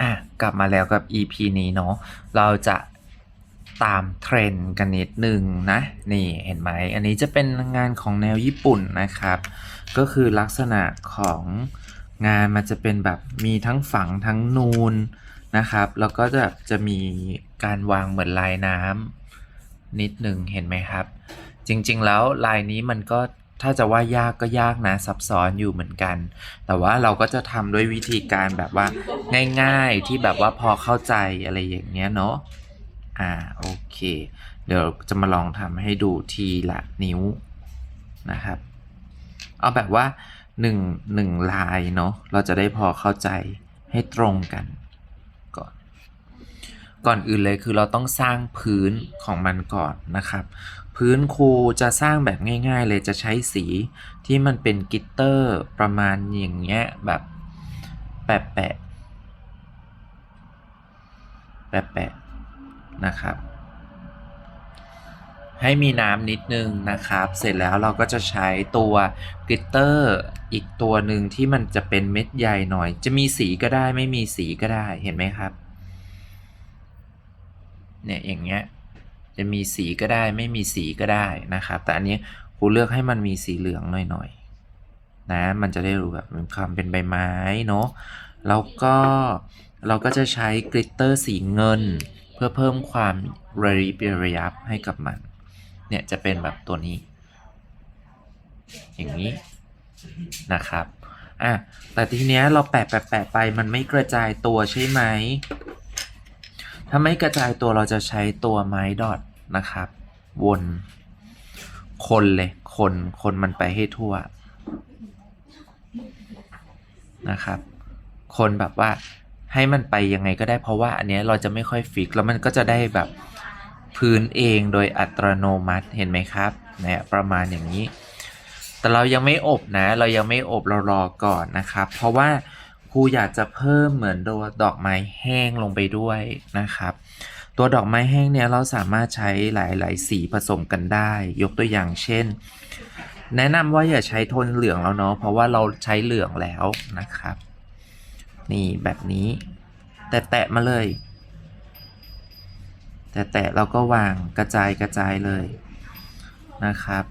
อะกลับมาแล้วกับ EP นี้เนาะเราจะตามเทรนด์กันนิดนึงนะ นี่เห็นไหมอันนี้จะเป็นงานของแนวญี่ปุ่นนะครับ ก็คือลักษณะของงานมันจะเป็นแบบมีทั้งฝังทั้งนูนนะครับ แล้วก็จะจะมีการวางเหมือนลายน้ำนิดหนึ่งเห็นไหมครับ จริงๆแล้วลายนี้มันก็ ถ้าจะว่ายากก็ยากนะซับซ้อนอยู่เหมือนกัน แต่ว่าเราก็จะทำด้วยวิธีการแบบว่าง่าย ๆ ที่แบบว่าพอเข้าใจอะไรอย่างเงี้ยเนาะอ่าโอเค เดี๋ยวจะมาลองทำให้ดูทีละนิ้วนะครับ เอาแบบว่าหนึ่งหนึ่งลายเนาะเราจะได้พอเข้าใจให้ตรงกันก่อน ก่อนอื่นเลยคือเราต้องสร้างพื้นของมันก่อนนะครับ พื้นครูจะสร้างแบบง่าย ๆ เลยจะใช้สีที่มันเป็นกิตเตอร์ประมาณอย่างเงี้ยแบบแปะแปะแปะแปะนะครับ ให้มีน้ำนิดนึงนะครับ เสร็จแล้วเราก็จะใช้ตัวกิตเตอร์อีกตัวหนึ่งที่มันจะเป็นเม็ดใหญ่หน่อย จะมีสีก็ได้ไม่มีสีก็ได้เห็นไหมครับ เนี่ยอย่างเงี้ยจะมีสีก็ได้ไม่มีสีก็ได้นะครับ แต่อันนี้ครูเลือกให้มันมีสีเหลืองหน่อยๆนะมันจะได้รู้แบบมีความเป็นใบไม้เนาะแล้วก็เราก็จะใช้กลิตเตอร์สีเงิน เพื่อเพิ่มความระริบระยับให้กับมัน เนี่ยจะเป็นแบบตัวนี้ อย่างนี้นะครับอะแต่ทีเนี้ยเราแปะแปะแปะไปมันไม่กระจายตัวใช่ไหม ถ้าไม่กระจายตัวเราจะใช้ตัวไม้ดอทนะครับ วนคนเลยคนคนมันไปให้ทั่วนะครับ คนแบบว่าให้มันไปยังไงก็ได้เพราะว่าอันเนี้ยเราจะไม่ค่อยฟิกแล้วมันก็จะได้แบบพื้นเองโดยอัตโนมัติเห็นไหมครับเนี่ยประมาณอย่างนี้ แต่เรายังไม่อบนะ เรายังไม่อบเรารอก่อนนะครับ เพราะว่า ครูอยากจะเพิ่มเหมือนตัวดอกไม้แห้งลงไปด้วยนะครับ ตัวดอกไม้แห้งเนี่ยเราสามารถใช้หลาย ๆ สีผสมกันได้ ยกตัวอย่างเช่น แนะนำว่าอย่าใช้โทนเหลืองแล้วเนาะเพราะว่าเราใช้เหลืองแล้วนะครับ นี่แบบนี้ แตะๆมาเลย แตะๆเราก็วางกระจายกระจายเลยนะครับ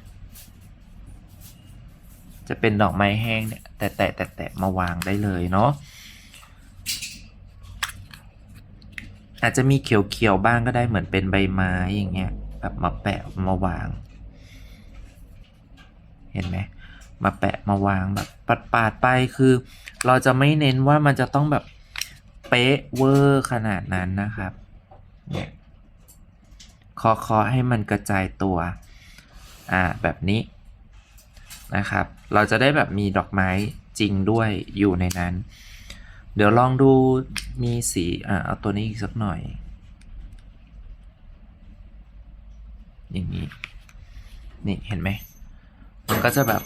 จะเป็นดอกไม้แห้งเนี่ยแตะแตะแตะแตะมาวางได้เลยเนาะอาจจะมีเขียวๆบ้างก็ได้เหมือนเป็นใบไม้อย่างเงี้ยแบบมาแปะมาวาง เห็นไหมมาแปะมาวางแบบปาดๆไปคือ เราจะไม่เน้นว่ามันจะต้องแบบเป๊ะเวอร์ขนาดนั้นนะครับเนี่ยเคาะๆให้มันกระจายตัว อ่า แบบนี้ นะครับ เราจะได้แบบมีดอกไม้จริงด้วยอยู่ในนั้น เดี๋ยวลองดูมีสีอ่าเอาตัวนี้อีกสักหน่อย อย่างนี้ นี่เห็นไหม มันก็จะแบบ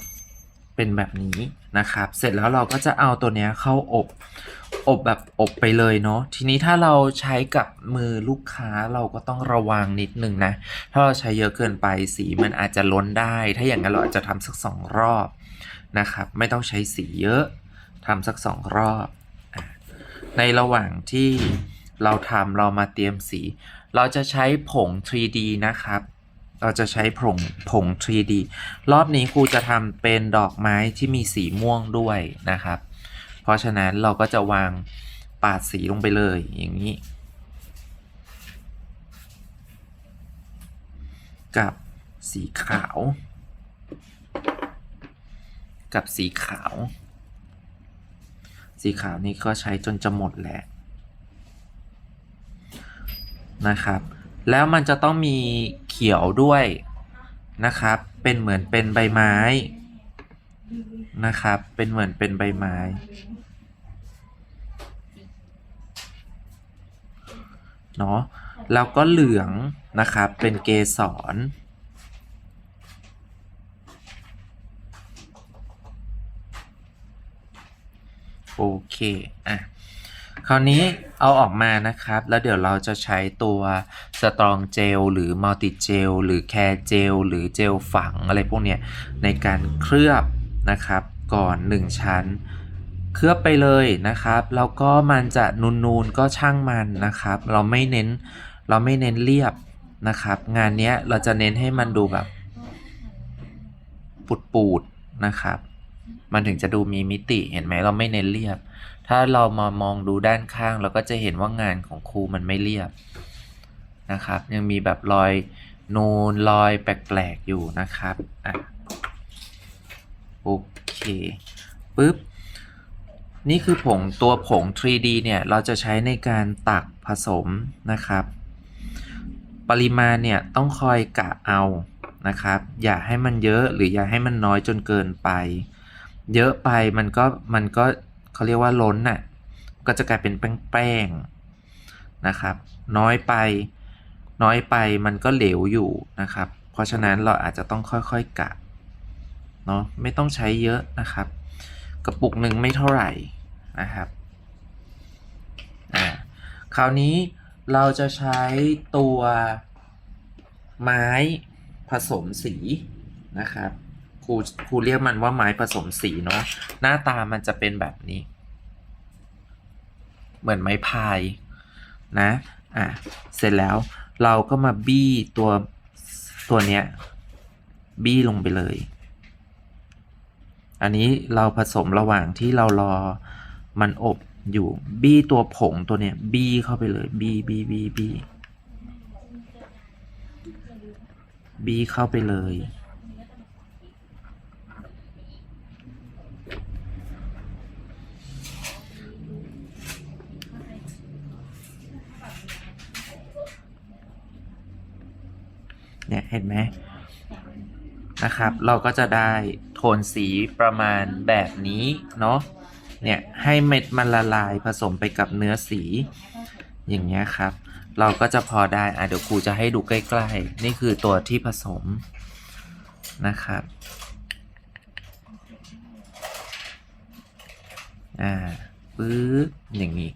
เป็นแบบนี้ นะครับ เสร็จแล้วเราก็จะเอาตัวเนี้ยเข้าอบ อบแบบอบไปเลยเนาะ ทีนี้ถ้าเราใช้กับมือลูกค้าเราก็ต้องระวังนิดนึงนะ ถ้าเราใช้เยอะเกินไปสีมันอาจจะล้นได้ ถ้าอย่างนั้นเราอาจจะทำสักสองรอบนะครับ ไม่ต้องใช้สีเยอะทำสักสองรอบ ในระหว่างที่เราทำเรามาเตรียมสี เราจะใช้ผง 3D นะครับ เราจะใช้ผงผง 3D รอบนี้ครูจะทำเป็นดอกไม้ที่มีสีม่วงด้วยนะครับ เพราะฉะนั้นเราก็จะวางปาดสีลงไปเลยอย่างนี้ กับสีขาว กับสีขาว สีขาวนี่ก็ใช้จนจะหมดแหละนะครับ แล้วมันจะต้องมีเขียวด้วยนะครับ เป็นเหมือนเป็นใบไม้นะครับ เป็นเหมือนเป็นใบไม้ เนาะแล้วก็เหลืองนะครับ เป็นเกสรโอเค อะ คราวนี้เอาออกมานะครับ แล้วเดี๋ยวเราจะใช้ตัวสตรองเจลหรือมัลติเจลหรือแคร์เจลหรือเจลฝังอะไรพวกเนี้ยในการเคลือบนะครับ ก่อน 1 ชั้น เคลือบไปเลยนะครับ แล้วก็มันจะนูนๆก็ช่างมันนะครับ เราไม่เน้นเราไม่เน้นเรียบนะครับ งานนี้เราจะเน้นให้มันดูแบบปูดๆนะครับ มันถึงจะดูมีมิติเห็นไหมเราไม่เน้นเรียบ ถ้าเรามามองดูด้านข้างเราก็จะเห็นว่างานของครูมันไม่เรียบนะครับ ยังมีแบบรอยนูนรอยแปลกๆอยู่นะครับอะโอเคปึ๊บนี่คือผงตัวผง 3D เนี่ยเราจะใช้ในการตักผสมนะครับ ปริมาณเนี่ยต้องคอยกะเอานะครับ อย่าให้มันเยอะหรืออย่าให้มันน้อยจนเกินไป เยอะไปมันก็มันก็ เขาเรียกว่าล้นน่ะก็จะกลายเป็นแป้งๆนะครับ น้อยไปน้อยไปมันก็เหลวอยู่นะครับ เพราะฉะนั้นเราอาจจะต้องค่อยๆกะเนาะไม่ต้องใช้เยอะนะครับ กระปุกหนึ่งไม่เท่าไหร่นะครับอ่าคราวนี้เราจะใช้ตัวไม้ผสมสีนะครับครูครูเรียกมันว่าไม้ผสมสีเนาะหน้าตามันจะเป็นแบบนี้ เหมือนไม้พายนะอะเสร็จแล้วเราก็มาบี้ตัวตัวเนี้ยบี้ลงไปเลย อันนี้เราผสมระหว่างที่เรารอมันอบอยู่บี้ตัวผงตัวเนี้ยบี้เข้าไปเลยบี้บี้บี้บี้บี้เข้าไปเลย เนี่ยเห็นไหมนะครับ เราก็จะได้โทนสีประมาณแบบนี้เนาะเนี่ยให้เม็ดมันละลายผสมไปกับเนื้อสี อย่างเงี้ยครับ เราก็จะพอได้อะเดี๋ยวครูจะให้ดูใกล้ๆ นี่คือตัวที่ผสมนะครับอ่าปึ๊บอย่างนี้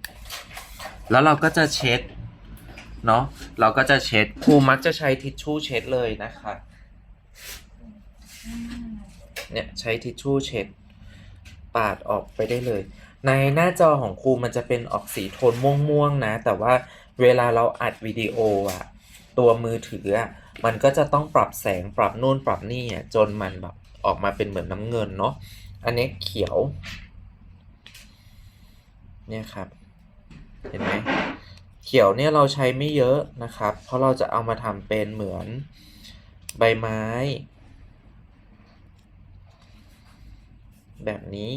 แล้วเราก็จะเช็ด เนาะเราก็จะเช็ดครูมักจะใช้ทิชชู่เช็ดเลยนะคะเนี่ยใช้ทิชชู่เช็ด ปาดออกไปได้เลย ในหน้าจอของครูมันจะเป็นออกสีโทนม่วงๆนะ แต่ว่าเวลาเราอัดวิดีโออะตัวมือถืออะมันก็จะต้องปรับแสงปรับนู่นปรับนี่อะจนมันแบบออกมาเป็นเหมือนน้ำเงินเนาะอันนี้เขียว เนี่ยครับ เห็นไหม เขียวเนี่ยเราใช้ไม่เยอะนะครับ เพราะเราจะเอามาทำเป็นเหมือนใบไม้ แบบนี้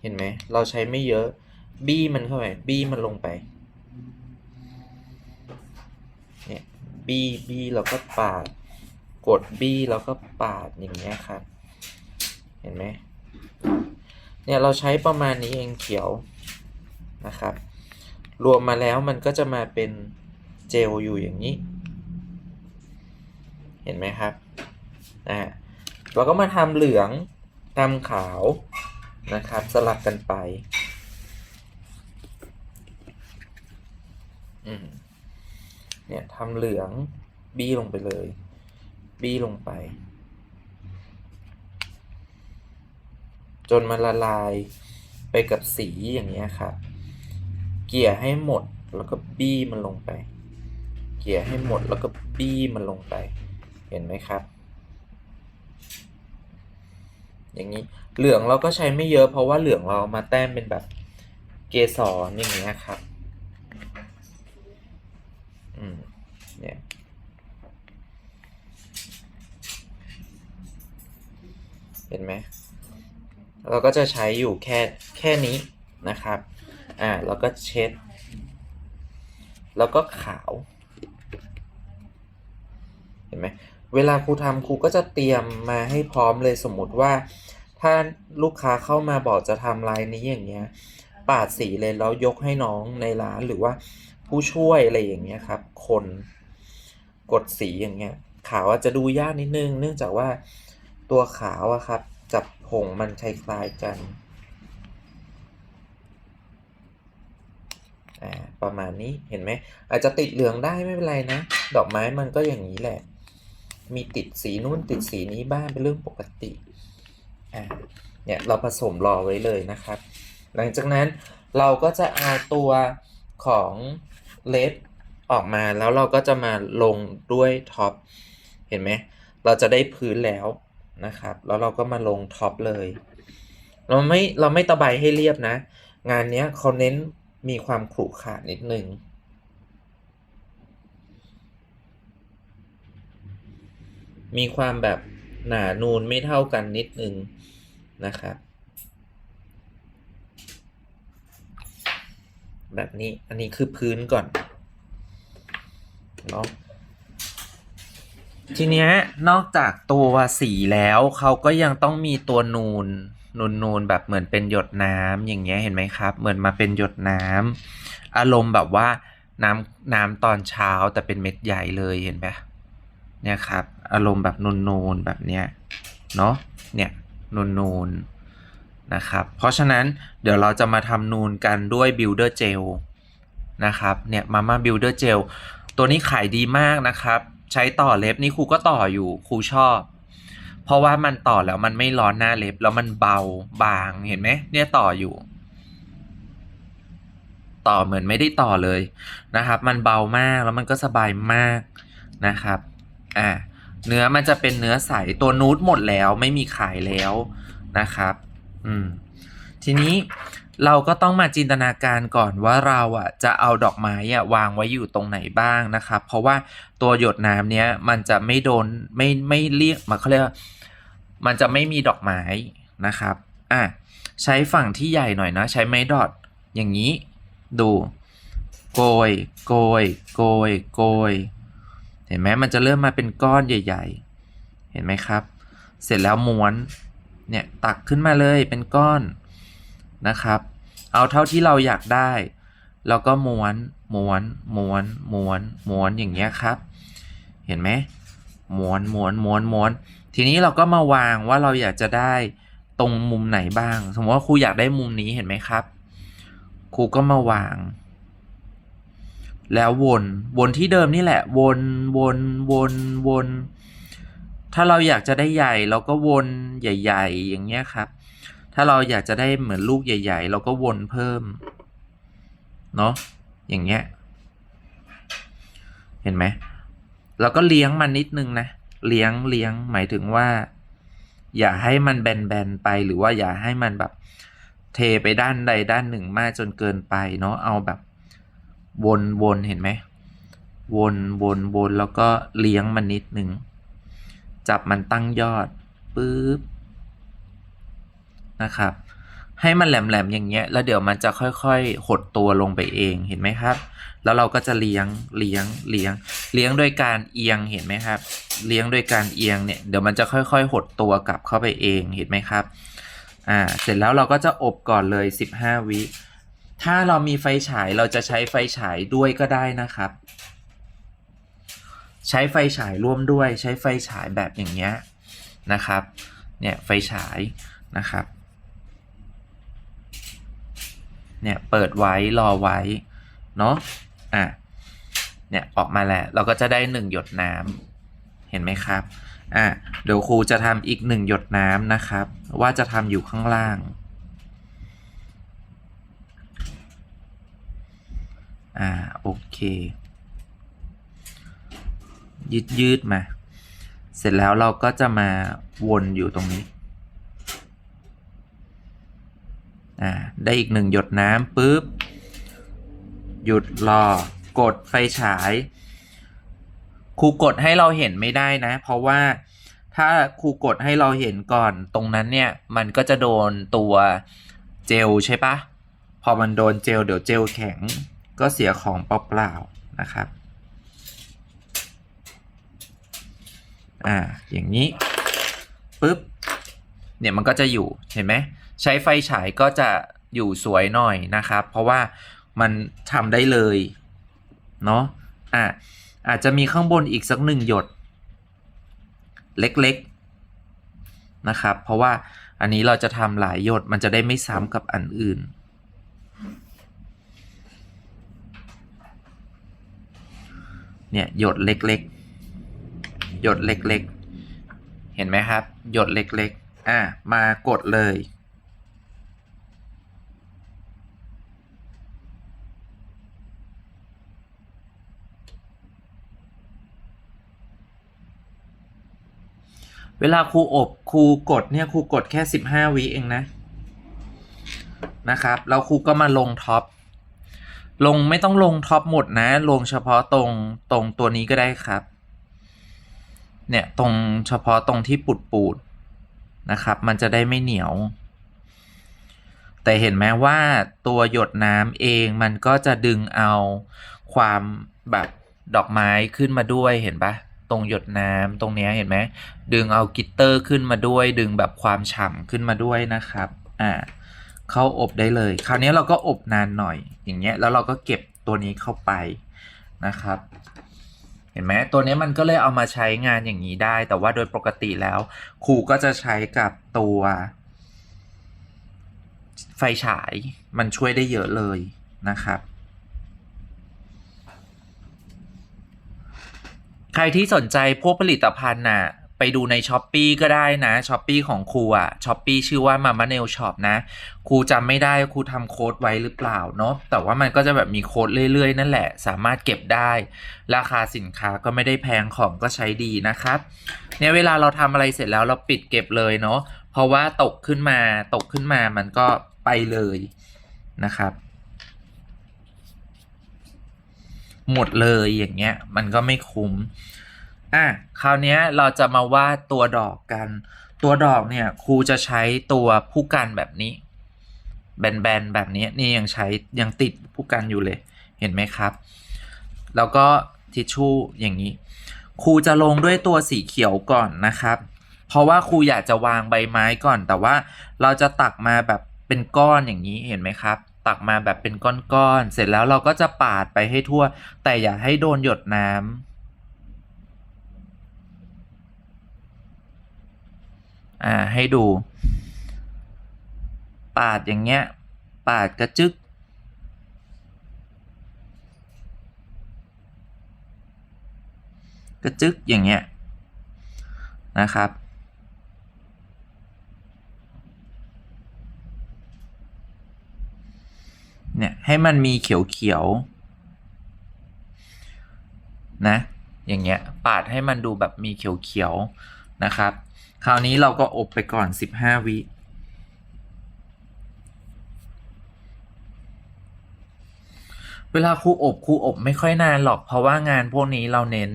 เห็นไหม เราใช้ไม่เยอะ บี้มันเข้าไป บี้มันลงไป เนี่ย บี้บี้แล้วก็ปาด กดบี้แล้วก็ปาดอย่างเงี้ยครับ เห็นไหม เนี่ยเราใช้ประมาณนี้เองเขียว นะครับ รวมมาแล้วมันก็จะมาเป็นเจลอยู่อย่างนี้ เห็นไหมครับอ่าเราก็มาทำเหลืองทำขาวนะครับ สลับกันไปเนี่ยทำเหลืองบี้ลงไปเลย บี้ลงไป จนมันละลายไปกับสีอย่างเงี้ยครับ เกลี่ยให้หมดแล้วก็บี้มันลงไป เกลี่ยให้หมดแล้วก็บี้มันลงไป เห็นไหมครับ อย่างนี้เหลืองเราก็ใช้ไม่เยอะเพราะว่าเหลืองเรามาแต้มเป็นแบบเกสรอย่างเงี้ยครับ อืม เนี่ยเห็นไหมเราก็จะใช้อยู่แค่แค่นี้นะครับ อ่าแล้วก็เช็ด แล้วก็ขาว เห็นไหมเวลาครูทำครูก็จะเตรียมมาให้พร้อมเลยสมมติว่า ถ้าลูกค้าเข้ามาบอกจะทำลายนี้อย่างเงี้ยปาดสีเลยแล้วยกให้น้องในร้านหรือว่าผู้ช่วยอะไรอย่างเงี้ยครับ คนกดสีอย่างเงี้ยขาวอาจจะดูยากนิดนึง เนื่องจากว่าตัวขาวอะครับกับผงมันคล้ายๆกัน อ่า ประมาณนี้เห็นไหมอาจจะติดเหลืองได้ไม่เป็นไรนะ ดอกไม้มันก็อย่างนี้แหละ มีติดสีนู้นติดสีนี้บ้างเป็นเรื่องปกติอ่าเนี่ยเราผสมรอไว้เลยนะครับ หลังจากนั้นเราก็จะเอาตัวของเลดออกมาแล้วเราก็จะมาลงด้วยท็อปเห็นไหมเราจะได้พื้นแล้วนะครับ แล้วเราก็มาลงท็อปเลย เราไม่เราไม่ตะไบให้เรียบนะ งานนี้เขาเน้น มีความขรุขระนิดนึง มีความแบบหนานูนไม่เท่ากันนิดนึงนะครับ แบบนี้อันนี้คือพื้นก่อนเนาะทีเนี้ยนอกจากตัวสีแล้วเขาก็ยังต้องมีตัวนูน นูนนูนแบบเหมือนเป็นหยดน้ำอย่างเงี้ยเห็นไหมครับ เหมือนมาเป็นหยดน้ำอารมณ์แบบว่าน้ำน้ำตอนเช้าแต่เป็นเม็ดใหญ่เลยเห็นไหมเนี่ยครับ อารมณ์แบบนูนๆแบบเนี้ยเนาะเนี่ยนูนนูนๆนะครับ เพราะฉะนั้นเดี๋ยวเราจะมาทำนูนกันด้วย Builder Gel นะครับเนี่ยมาม่า Builder Gel ตัวนี้ขายดีมากนะครับ ใช้ต่อเล็บนี่ครูก็ต่ออยู่ครูชอบ เพราะว่ามันต่อแล้วมันไม่ร้อนหน้าเล็บ แล้วมันเบาบางเห็นไหมเนี่ยต่ออยู่ ต่อเหมือนไม่ได้ต่อเลยนะครับ มันเบามากแล้วมันก็สบายมากนะครับอ่าเนื้อมันจะเป็นเนื้อใสตัวนูดหมดแล้วไม่มีขายแล้วนะครับ อืม ทีนี้เราก็ต้องมาจินตนาการก่อนว่าเราอะจะเอาดอกไม้อะวางไว้อยู่ตรงไหนบ้างนะครับ เพราะว่าตัวหยดน้ำเนี้ยมันจะไม่โดนไม่ไม่เรียกมันเขาเรียกว่า มันจะไม่มีดอกไม้นะครับอะใช้ฝั่งที่ใหญ่หน่อยนะ ใช้ไม้ดอทอย่างนี้ดูโกยโกยโกยโกยเห็นไหมมันจะเริ่มมาเป็นก้อนใหญ่ ๆ เห็นไหมครับ เสร็จแล้วม้วนเนี่ยตักขึ้นมาเลยเป็นก้อนนะครับ เอาเท่าที่เราอยากได้ แล้วก็ม้วนม้วนม้วนม้วนม้วนอย่างเงี้ยครับ เห็นไหมม้วนม้วนม้วนม้วน ทีนี้เราก็มาวางว่าเราอยากจะได้ตรงมุมไหนบ้าง สมมติว่าครูอยากได้มุมนี้เห็นไหมครับ ครูก็มาวาง แล้ววน วนที่เดิมนี่แหละ วน วน วน วน ถ้าเราอยากจะได้ใหญ่ เราก็วนใหญ่ ๆ อย่างเงี้ยครับ ถ้าเราอยากจะได้เหมือนลูกใหญ่ ๆ เราก็วนเพิ่ม เนาะอย่างเงี้ย เห็นไหมเราก็เลี้ยงมันนิดนึงนะ เลี้ยงเลี้ยงหมายถึงว่า อย่าให้มันแบนๆไปหรือว่าอย่าให้มันแบบเทไปด้านใดด้านหนึ่งมากจนเกินไปเนาะเอาแบบวนวนเห็นไหมวนวนวนแล้วก็เลี้ยงมันนิดหนึ่งจับมันตั้งยอดปึ๊บนะครับ ให้มันแหลมๆอย่างเงี้ย แล้วเดี๋ยวมันจะค่อยๆ หดตัวลงไปเองเห็นไหมครับ แล้วเราก็จะเลี้ยงเลี้ยงเลี้ยง เลี้ยงโดยการเอียงเห็นไหมครับ เลี้ยงโดยการเอียงเนี่ยเดี๋ยวมันจะค่อยๆ หดตัวกลับเข้าไปเองเห็นไหมครับอ่าเสร็จแล้วเราก็จะอบก่อนเลย 15 วิถ้าเรามีไฟฉายเราจะใช้ไฟฉายด้วยก็ได้นะครับ ใช้ไฟฉายร่วมด้วยใช้ไฟฉายแบบอย่างเงี้ยนะครับ เนี่ยไฟฉายนะครับ เนี่ยเปิดไว้รอไว้เนาะอะเนี่ยออกมาแล้วเราก็จะได้หนึ่งหยดน้ำเห็นไหมครับอะเดี๋ยวครูจะทำอีกหนึ่งหยดน้ำนะครับ ว่าจะทำอยู่ข้างล่าง อ่าโอเค ยืดยืดมา เสร็จแล้วเราก็จะมาวนอยู่ตรงนี้ อ่าได้อีกหนึ่งหยดน้ำปุ๊บ หยุดรอกดไฟฉายครูกดให้เราเห็นไม่ได้นะ เพราะว่าถ้าครูกดให้เราเห็นก่อนตรงนั้นเนี่ย มันก็จะโดนตัวเจลใช่ปะพอมันโดนเจลเดี๋ยวเจลแข็งก็เสียของเปล่าๆนะครับ อ่า อย่างนี้ปุ๊บ เนี่ยมันก็จะอยู่เห็นไหม ใช้ไฟฉายก็จะอยู่สวยหน่อยนะครับ เพราะว่ามันทำได้เลยเนาะอะอาจจะมีข้างบนอีกสักหนึ่งหยด เล็กๆนะครับ เพราะว่าอันนี้เราจะทำหลายหยดมันจะได้ไม่ซ้ำกับอันอื่นเนี่ยหยดเล็กๆ หยดเล็กๆ เห็นไหมครับ หยดเล็กๆ อะมากดเลย เวลาครูอบครูกดเนี่ยครูกดแค่สิบห้าวิเองนะนะครับแล้วครูก็มาลงท็อปลงไม่ต้องลงท็อปหมดนะ ลงเฉพาะตรงตรงตัวนี้ก็ได้ครับ เนี่ยตรงเฉพาะตรงที่ปูดปูดนะครับ มันจะได้ไม่เหนียว แต่เห็นไหมว่าตัวหยดน้ำเองมันก็จะดึงเอาความแบบดอกไม้ขึ้นมาด้วยเห็นปะ ตรงหยดน้ำตรงนี้เห็นไหมดึงเอากิตเตอร์ขึ้นมาด้วย ดึงแบบความฉ่ำขึ้นมาด้วยนะครับอ่าเข้าอบได้เลย คราวนี้เราก็อบนานหน่อยอย่างเงี้ยแล้วเราก็เก็บตัวนี้เข้าไปนะครับ เห็นไหมตัวนี้มันก็เลยเอามาใช้งานอย่างนี้ได้ แต่ว่าโดยปกติแล้ว ครูก็จะใช้กับตัวไฟฉายมันช่วยได้เยอะเลยนะครับ ใครที่สนใจพวกผลิตภัณฑ์น่ะไปดูในช้อปปีก็ได้นะช้อปปีของครูอะช้อปปีชื่อว่า Mama Nail Shop นะ ครูจำไม่ได้ครูทำโค้ดไว้หรือเปล่าเนาะแต่ว่ามันก็จะแบบมีโค้ดเรื่อยๆ นั่นแหละ สามารถเก็บได้ ราคาสินค้าก็ไม่ได้แพงของก็ใช้ดีนะครับเนี่ยเวลาเราทำอะไรเสร็จแล้วเราปิดเก็บเลยเนาะเพราะว่าตกขึ้นมาตกขึ้นมามันก็ไปเลยนะครับ หมดเลยอย่างเงี้ย มันก็ไม่คุ้มอะคราวเนี้ยเราจะมาวาดตัวดอกกัน ตัวดอกเนี่ยครูจะใช้ตัวผู้กันแบบนี้ แบนๆแบบนี้นี่ยังใช้ยังติดผู้กันอยู่เลยเห็นไหมครับ แล้วก็ทิชชู่อย่างนี้ครูจะลงด้วยตัวสีเขียวก่อนนะครับ เพราะว่าครูอยากจะวางใบไม้ก่อน แต่ว่าเราจะตักมาแบบเป็นก้อนอย่างนี้เห็นไหมครับ ตักมาแบบเป็นก้อนๆ เสร็จแล้วเราก็จะปาดไปให้ทั่ว แต่อย่าให้โดนหยดน้ำอ่าให้ดู ปาดอย่างเงี้ย ปาดกระจึกกระจึกอย่างเงี้ยนะครับ เนี่ยให้ มันมีเขียวๆนะ อย่างเงี้ยปาดให้มันดูแบบมีเขียวๆนะครับ คราวนี้เราก็อบไปก่อน 15 วิเวลาครูอบครูอบไม่ค่อยนานหรอกเพราะว่างานพวกนี้เราเน้น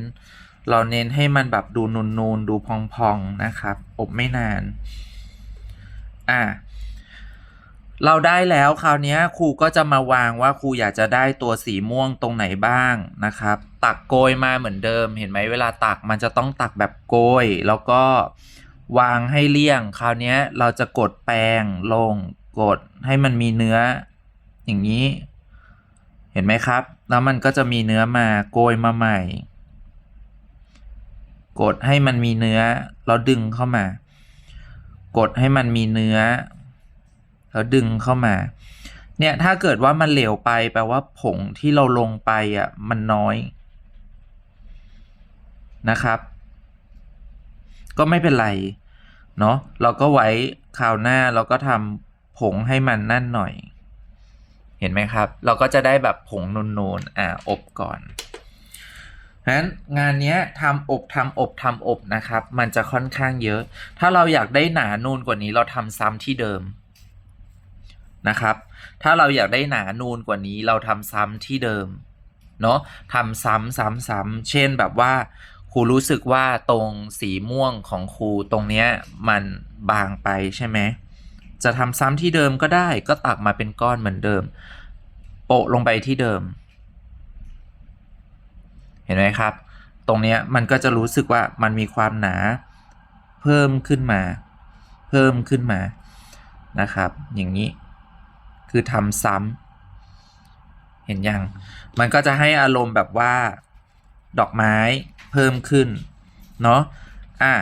เราเน้นให้มันแบบดูนูนๆดูพองๆนะครับ อบไม่นาน อะ เราได้แล้วคราวนี้ครูก็จะมาวางว่าครูอยากจะได้ตัวสีม่วงตรงไหนบ้างนะครับ ตักโกยมาเหมือนเดิม เห็นไหมเวลาตักมันจะต้องตักแบบโกย แล้วก็วางให้เลี่ยง คราวนี้เราจะกดแปรงลงกดให้มันมีเนื้อ อย่างนี้ เห็นไหมครับ แล้วมันก็จะมีเนื้อมาโกยมาใหม่ กดให้มันมีเนื้อแล้วดึงเข้ามา กดให้มันมีเนื้อ แล้วดึงเข้ามา เนี่ยถ้าเกิดว่ามันเหลวไปแปลว่าผงที่เราลงไปอะมันน้อยนะครับ ก็ไม่เป็นไรเนาะเราก็ไว้คราวหน้าเราก็ทำผงให้มันนั่นหน่อย เห็นไหมครับ เราก็จะได้แบบผงนูนๆอ่าอบก่อนฉะนั้นงานนี้ทำอบทำอบทำอบนะครับ มันจะค่อนข้างเยอะ ถ้าเราอยากได้หนานูนกว่านี้เราทำซ้ำที่เดิม นะครับ ถ้าเราอยากได้หนานูนกว่านี้เราทำซ้ำที่เดิมเนาะทำซ้ำซ้ำซ้ำเช่นแบบว่าครูรู้สึกว่าตรงสีม่วงของครูตรงเนี้ยมันบางไปใช่ไหมจะทำซ้ำที่เดิมก็ได้ก็ตักมาเป็นก้อนเหมือนเดิม โปะลงไปที่เดิม เห็นไหมครับ ตรงเนี้ยมันก็จะรู้สึกว่ามันมีความหนาเพิ่มขึ้นมา เพิ่มขึ้นมานะครับ อย่างนี้ คือทำซ้ำเห็นยัง มันก็จะให้อารมณ์แบบว่าดอกไม้เพิ่มขึ้น เนาะอะ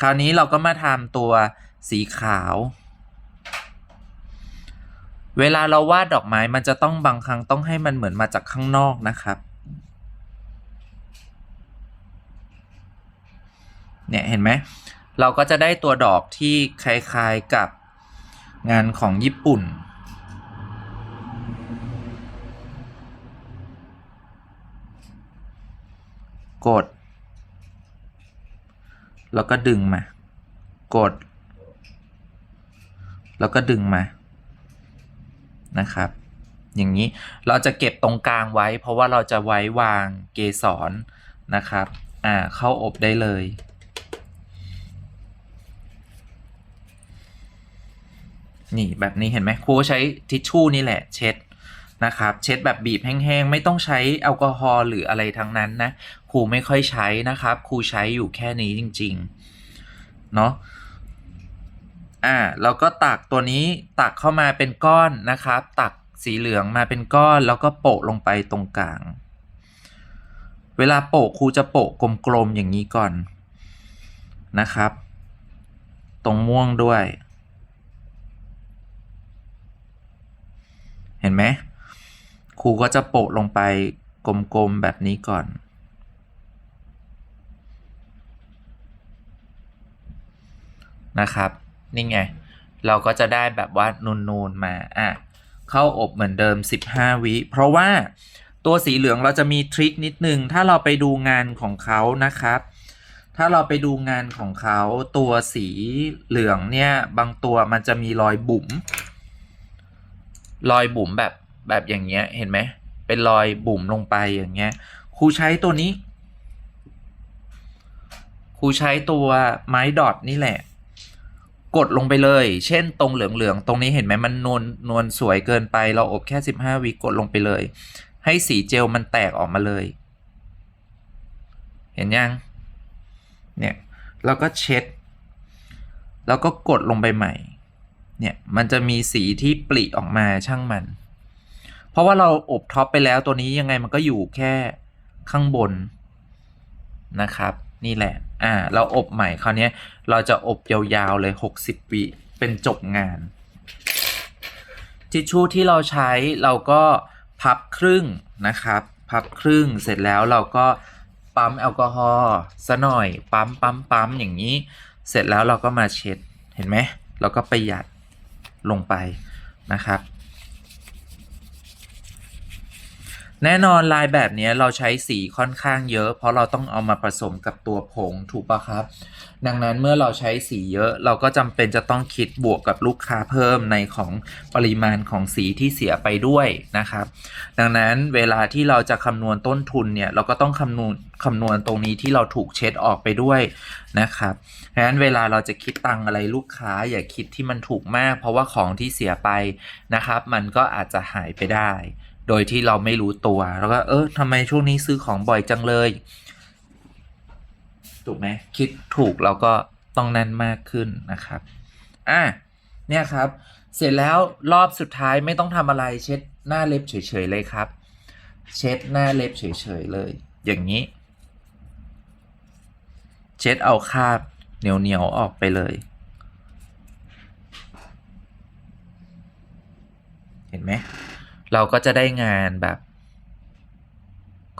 คราวนี้เราก็มาทำตัวสีขาว เวลาเราวาดดอกไม้มันจะต้องบางครั้งต้องให้มันเหมือนมาจากข้างนอกนะครับ เนี่ยเห็นไหม เราก็จะได้ตัวดอกที่คล้ายๆกับงานของญี่ปุ่น กด แล้วก็ดึงมา กด แล้วก็ดึงมา นะครับ อย่างนี้เราจะเก็บตรงกลางไว้ เพราะว่าเราจะไว้วางเกสรนะครับ อ่า เข้าอบได้เลยนี่แบบนี้เห็นไหมครูใช้ทิชชู่นี่แหละเช็ดนะครับ เช็ดแบบบีบแห้งๆ ไม่ต้องใช้แอลกอฮอล์หรืออะไรทั้งนั้นนะ รูไม่ค่อยใช้นะครับครูใช้อยู่แค่นี้จริงๆเนาะอ่าแล้วก็ตักตัวนี้ตักเข้ามาเป็นก้อนนะครับ ตักสีเหลืองมาเป็นก้อนแล้วก็โปะลงไปตรงกลาง เวลาโปะครูจะโปะกลมๆอย่างนี้ก่อนนะครับ ตรงม่วงด้วย เห็นไหมครูก็จะโปะลงไปกลมๆแบบนี้ก่อน นะครับ นี่ไง เราก็จะได้แบบว่านูนๆมาอะเข้าอบเหมือนเดิม 15 วิเพราะว่าตัวสีเหลืองเราจะมีทริคนิดนึง ถ้าเราไปดูงานของเขานะครับ ถ้าเราไปดูงานของเขา ตัวสีเหลืองเนี่ย บางตัวมันจะมีรอยบุ๋มรอยบุ๋มแบบแบบอย่างเงี้ย เห็นไหม เป็นรอยบุ๋มลงไปอย่างเงี้ย ครูใช้ตัวนี้ ครูใช้ตัวไม้ดอทนี่แหละ กดลงไปเลย เช่นตรงเหลืองๆ ตรงนี้เห็นไหมมันนวลนวลสวยเกินไป เราอบแค่ 15วิกดลงไปเลย ให้สีเจลมันแตกออกมาเลย เห็นยัง เนี่ยแล้วก็เช็ด แล้วก็กดลงไปใหม่ เนี่ยมันจะมีสีที่ปลิออกมาช่างมัน เพราะว่าเราอบท็อปไปแล้วตัวนี้ยังไงมันก็อยู่แค่ข้างบนนะครับ นี่แหละ อ่า เราอบใหม่คราวนี้เราจะอบยาวๆเลย 60 วิ เป็นจบงาน ทิชชู่ที่เราใช้เราก็พับครึ่งนะครับ พับครึ่งเสร็จแล้วเราก็ปั๊มแอลกอฮอล์ซะหน่อย ปั๊มปั๊มปั๊มอย่างนี้ เสร็จแล้วเราก็มาเช็ด เห็นไหม เราก็ประหยัดลงไปนะครับ แน่นอนลายแบบนี้เราใช้สีค่อนข้างเยอะ เพราะเราต้องเอามาผสมกับตัวผงถูกปะครับ ดังนั้นเมื่อเราใช้สีเยอะเราก็จำเป็นจะต้องคิดบวกกับลูกค้าเพิ่มในของปริมาณของสีที่เสียไปด้วยนะครับ ดังนั้นเวลาที่เราจะคำนวณต้นทุนเนี่ยเราก็ต้องคำนวณคำนวณตรงนี้ที่เราถูกเช็ดออกไปด้วยนะครับดังนั้นเวลาเราจะคิดตังอะไรลูกค้าอย่าคิดที่มันถูกมาก เพราะว่าของที่เสียไปนะครับ มันก็อาจจะหายไปได้ โดยที่เราไม่รู้ตัว แล้วก็เออทำไมช่วงนี้ซื้อของบ่อยจังเลย ถูกไหมคิดถูกเราก็ต้องนั่นมากขึ้นนะครับ อะเนี่ยครับ เสร็จแล้วรอบสุดท้ายไม่ต้องทำอะไรเช็ดหน้าเล็บเฉยๆเลยครับ เช็ดหน้าเล็บเฉยๆเลย อย่างนี้ เช็ดเอาคราบเหนียวๆออกไปเลย เห็นไหม เราก็จะได้งานแบบ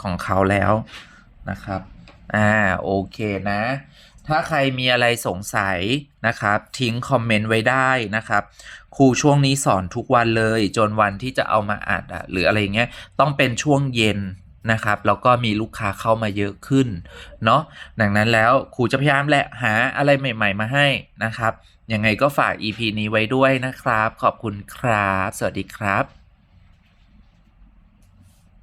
ของเขาแล้วนะครับ อ่า โอเคนะ ถ้าใครมีอะไรสงสัยนะครับ ทิ้งคอมเมนต์ไว้ได้นะครับ ครูช่วงนี้สอนทุกวันเลย จนวันที่จะเอามาอัดอะหรืออะไรเงี้ย ต้องเป็นช่วงเย็นนะครับ แล้วก็มีลูกค้าเข้ามาเยอะขึ้น เนาะ ดังนั้นแล้วครูจะพยายามแหละหาอะไรใหม่ ๆ มาให้นะครับ ยังไงก็ฝาก EP นี้ไว้ด้วยนะครับ ขอบคุณครับ สวัสดีครับ